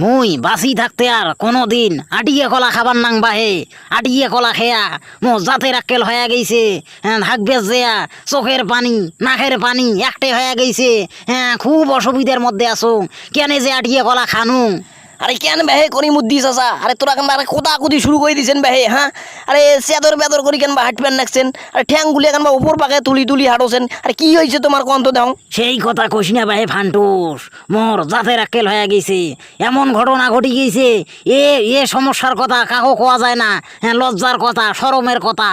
মুই বাসি থাকতে আর কোনো দিন আটিয়ে কলা খাবার নাং বাহে আটিয়ে কলা খেয়া মো জাতে আক্কেল হয়ে গেছে হ্যাঁ থাকবে যেয়া চোখের পানি নাকের পানি একটে হয়ে গেছে হ্যাঁ খুব অসুবিধার মধ্যে আসুন কেন যে আটিয়ে কলা খানু? আরে কেন বেহে করি মুদ্দি চাচা আরে তোরা কেন আরে কোদা কুদি শুরু করে দিছেন বেহে হ্যাঁ? আরে চেদর বেদর করি কেন বা হাঁটবেন নাকছেন? আরে ঠ্যাং গুলিয়ে কেন বা উপর পাকে তুলি তুলি হাঁটোছেন? আরে কি হয়েছে তোমার কন্ত দাও? সেই কথা কইস না ভাই ফান্টুস। মোর জাতের আক্কেল হয়ে গেছে। এমন ঘটনা ঘটি গেছে। এ এ সমস্যার কথা কাকো কোয়া যায় না। হ্যাঁ লজ্জার কথা শরমের কথা।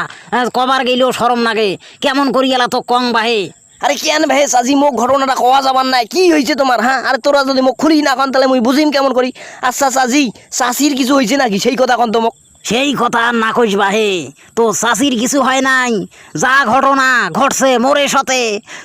কবার গেলেও শরম লাগে। কেমন করি গেলা তো কং বাহে? আরে কেন ভাই আজি মোক ঘটনাটা কওয়া যাবার নাই। কি হয়েছে তোমার হ্যাঁ আরে তোরা যদি মোক খুলি না কন তাহলে মুই বুঝিম কেমন করি আচ্ছা সাজি চাষির কিছু হয়েছে নাকি? সেই কথা কন তো মোক। সেই কথা না কইস বাহে। তো চাষির কিছু হয় নাই? যা ঘটনা, ঘটছে মোরে সাথে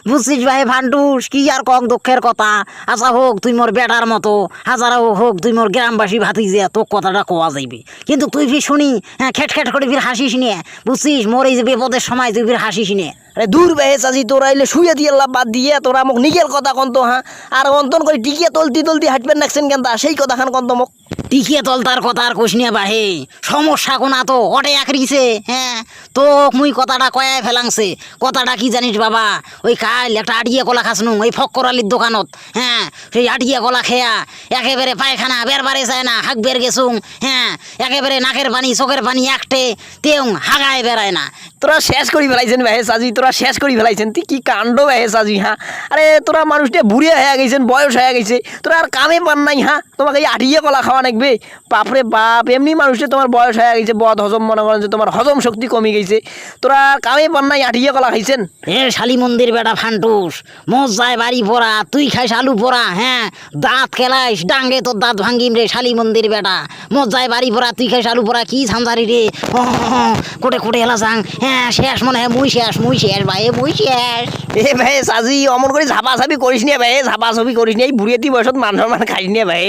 বুঝছিস ভাই ফান্টুস কি আর কম দুঃখের কথা। আচ্ছা হোক তুই মোর বেটার মতো। হাজারা হোক তুই মোর গ্রামবাসী ভাতি যে তোর কথাটা কোয়া যাইবে। কিন্তু তুই ফির শুনি হ্যাঁ খেট খেট করে ফির হাসিস নিয়ে বুঝছিস মোর এই যে বিপদের সময় তুই ফির হাসিস নিয়ে আরে দূর বেহে চাচি, তোরা এলে শুয়ে দিয়ে বাদ দিয়ে, তোরা মোক নিজের কথা কন্ত হ্যাঁ আর অন্তন করে টিকিয়ে তলতি তলতি হাঁটবেন নাকছেন কেন সেই কথা খান কন্ত মোক। টিকিয়ে তল তার কথা আর কোষ নিয়ে বাহে সমস্যা কোনা তো, অটে আকরিছে হ্যাঁ? তো মুই কথাটা কয়াই ফেলাংছে, কথাটা কি জানিস বাবা? ওই কাল একটা আটিয়ে কলা খাসনু, ওই ফক্করালির দোকানত হ্যাঁ? সেই আটিয়ে কলা খেয়া একেবারে পায়খানা বের বারে যায় না, হাক বের গেছুং হ্যাঁ? একেবারে নাকের পানি, চোখের পানি একটে তেও হাগায় বেড়ায় না। তোরা শেষ করি ফেলাইছেন বেহে সাজি তোরা শেষ করি ফেলাইছেন। তুই কি কাণ্ড বেহে সাজি হ্যাঁ আরে তোরা মানুষটা বুড়ে হয়ে গেছেন বয়স হয়ে গেছে তোরা আর কামে পান নাই হ্যাঁ তোমাকে এই আঠিয়ে কলা খাওয়া নাকবে? বাপরে বাপ এমনি মানুষটা তোমার বয়স হয়ে গেছে বদ হজম মনে করেন যে তোমার হজম শক্তি কমে গেছে। তোরা আর কামে পান নাই আঠিয়ে কলা খাইছেন? এ শালি মন্দির বেটা ফান্টুস মোজ যায় বাড়ি পড়া তুই খাইস আলু পোড়া হ্যাঁ? দাঁত খেলাইস ডাঙ্গে তোর দাঁত ভাঙ্গিম রে শালি মন্দির বেটা। মোজ যায় বাড়ি পড়া তুই খাইস আলু পোড়া কি ঝাঞ্ঝারি রে? হ, হ, হ, কোটে কোটে এলা যাং হ্যাঁ? শেষ মনে হয় মুই শেষ মুই শেষ ভাই মুই শেষ। এ ভাই সাজি অমন করে ঝাপাঝাপি করিস নিয়ে ভাই? ঝাপা ঝাপাঝাপি করিস নিয়ে এই বুড়িয়েতি বয়সত মান সম্মান খাইস নিয়ে ভাই?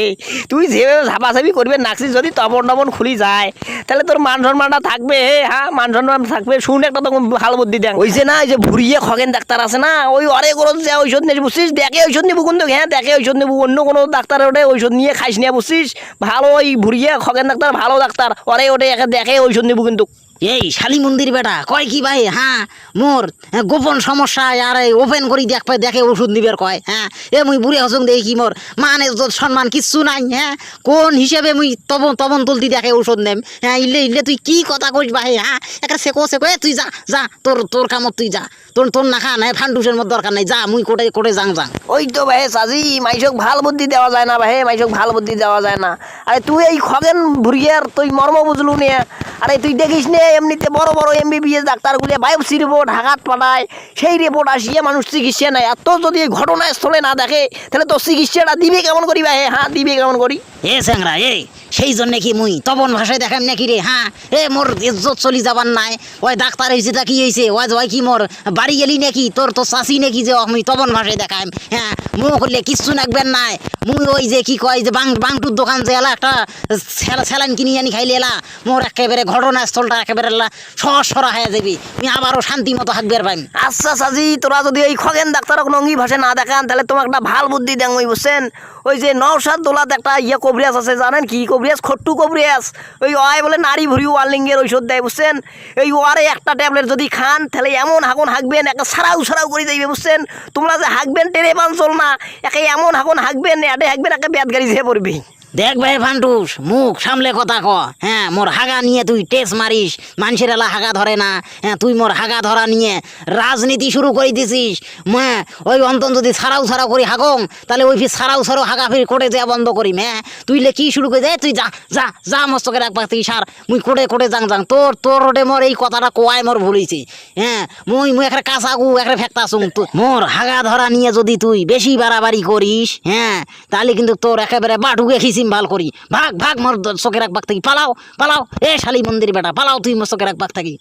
তুই যেভাবে ঝাপাঝাপি করবে নাকছিস যদি তপন টপন খুলি যায় তাহলে তোর মান সম্মানটা থাকবে হ্যাঁ মান সম্মান থাকবে। শুন একটা তখন ভালো বুদ্ধি দেখ ওই যে না এই যে ভুড়িয়ে খগেন ডাক্তার আছে না ওই অরে করে যে ঔষধ নিয়ে বুঝছিস দেখে ঔষধ নিবো কিন্তু হ্যাঁ দেখে ঔষধ নিবো অন্য কোনো ডাক্তার ওটে ঔষধ নিয়ে খাইস নিয়ে বুঝছিস ভালো ওই ভুড়িয়ে খগেন ডাক্তার ভালো ডাক্তার অরে ওটে একে দেখে ঔষধ নিবো কিন্তু। এই শালি মন্দির বেটা, কয় কি ভাই? হ্যাঁ মোর গোপন সমস্যা আর এই ওপেন করি দেখ পাই দেখে ওষুধ নিবের কয় হ্যাঁ? এ, মুই বুড়ে হসং দেখি কি মোর মান ইজ্জত সম্মান, কিচ্ছু নাই হ্যাঁ? কোন হিসেবে মুই তবন তবন তুলতি দেখে ওষুধ নেম হ্যাঁ? ইলে ইলে, তুই কি কথা কইস ভাই হ্যাঁ? একটা সেকো সেকো, এ, তুই যা যা, তোর তোর কামত তুই যা, তোর তোর না খা নাই ফান্ডুসের মধ্যে দরকার নাই, যা, মুই কোটে কোটে যাং যাং। ওই তো ভাই, সাজি মাইসক ভালো বুদ্ধি দেওয়া যায় না ভাই মাইসক ভালো বুদ্ধি দেওয়া যায় না। আরে তুই এই খগেন ভুরিয়ার, তুই মর্ম বুঝলু নে। আরে তুই দেখিস নে, এমনিতে বড় বড় এমবিবিএস ডাক্তারগুলো বায়োপসি রিপোর্ট হাঘাত পাঠায়, সেই রিপোর্ট আসিয়ে মানুষ চিকিৎসা নেয়। আর তোর যদি এই ঘটনাস্থলে না দেখে, তাহলে তোর চিকিৎসাটা দিবে কেমন করি ভাই? হ্যাঁ দিবে কেমন করি? এ স্যাংরা এ সেই জন্যে কি মুই তবন ভাষায় দেখাম নাকি রে হ্যাঁ? এ, মোর ইজ্জত চলি যাবার নাই। ওই ডাক্তার হয়েছে তা কি হয়েছে ওই ওই কি মোর বাড়ি গেলি নাকি? তোর তো চাষি নাকি যে আমি তবন ভাষায় দেখাম হ্যাঁ? মুখ করলে কিচ্ছু নাকবেন নাই। মুই ওই যে কি কয় যে বাং, বাংটুর দোকান যে এলা একটা স্যালাইন কিনি আনি খাইলে এলা, মোর একেবারে ঘটনাস্থলটা একেবারে সরা হয়ে যাবি। আমি আবারও শান্তি মতো হাঁকবার পাইম। আচ্ছা সাজি তোরা যদি এই খগেন ডাক্তারক নঙ্গি ভাষা না দেখান, তাহলে তোমাকে একটা ভালো বুদ্ধি দেন ওই বুঝছেন? ওই যে নওশাদ দোলাত একটা ইয়ে কবরিয়াস আছে, জানেন কি কবরিয়াস খট্টু কবরিয়াস ওই অয় বলে নারী ভুরি ওয়ার্লিংয়ের ঔষধ দেয়, বুঝছেন? এই ওয়ারে একটা ট্যাবলেট যদি খান, তাহলে এমন হাগুন হাঁকবেন একটা সারাউ সারাউ করে যাইবে বুঝছেন? তোমরা যে হাঁকবেন টেনে পাঞ্চল না, একে এমন হাগুন হাঁকবেন এটে হাঁকবেন একে ব্যাট গাড়ি যেয়ে পড়বি দেখ ভাই ফান্টুস মুখ সামলে কথা ক। হ্যাঁ মোর হাগা নিয়ে তুই টেস মারিস, মানুষের এলা হাগা ধরে না। হ্যাঁ তুই মোর হাগা ধরা নিয়ে রাজনীতি শুরু করে দিছিস। হ্যাঁ ওই অন্তন যদি ছাড়াও ছাড়াও করি হাগং, তাহলে ওই ফির ছাড়াও ছাড়াও হাগা ফির কোটে দেওয়া বন্ধ করিম হ্যাঁ? তুই লে কি শুরু করে দে তুই যা যা যা মস্ত মস্তকে রাখবা তুই সার, মুই কোটে কোটে যাং যাং। তোর তোর ওটে মোর এই কথাটা কোয়াই মোর ভুলিছি হ্যাঁ? মুই মুই একটা কাঁচাগু একটা শুন মোর হাগা ধরা নিয়ে যদি তুই বেশি বাড়াবাড়ি করিস হ্যাঁ? তাহলে কিন্তু তোর একেবারে বাটুকে খিচিম ভালো করি। ভাগ ভাগ মোর চোখে এক ভাগ থাকি। পালাও পালাও। এ শালি মন্দির বেটা, পালাও, তুই মোর চোখে এক বাঘ থাকি।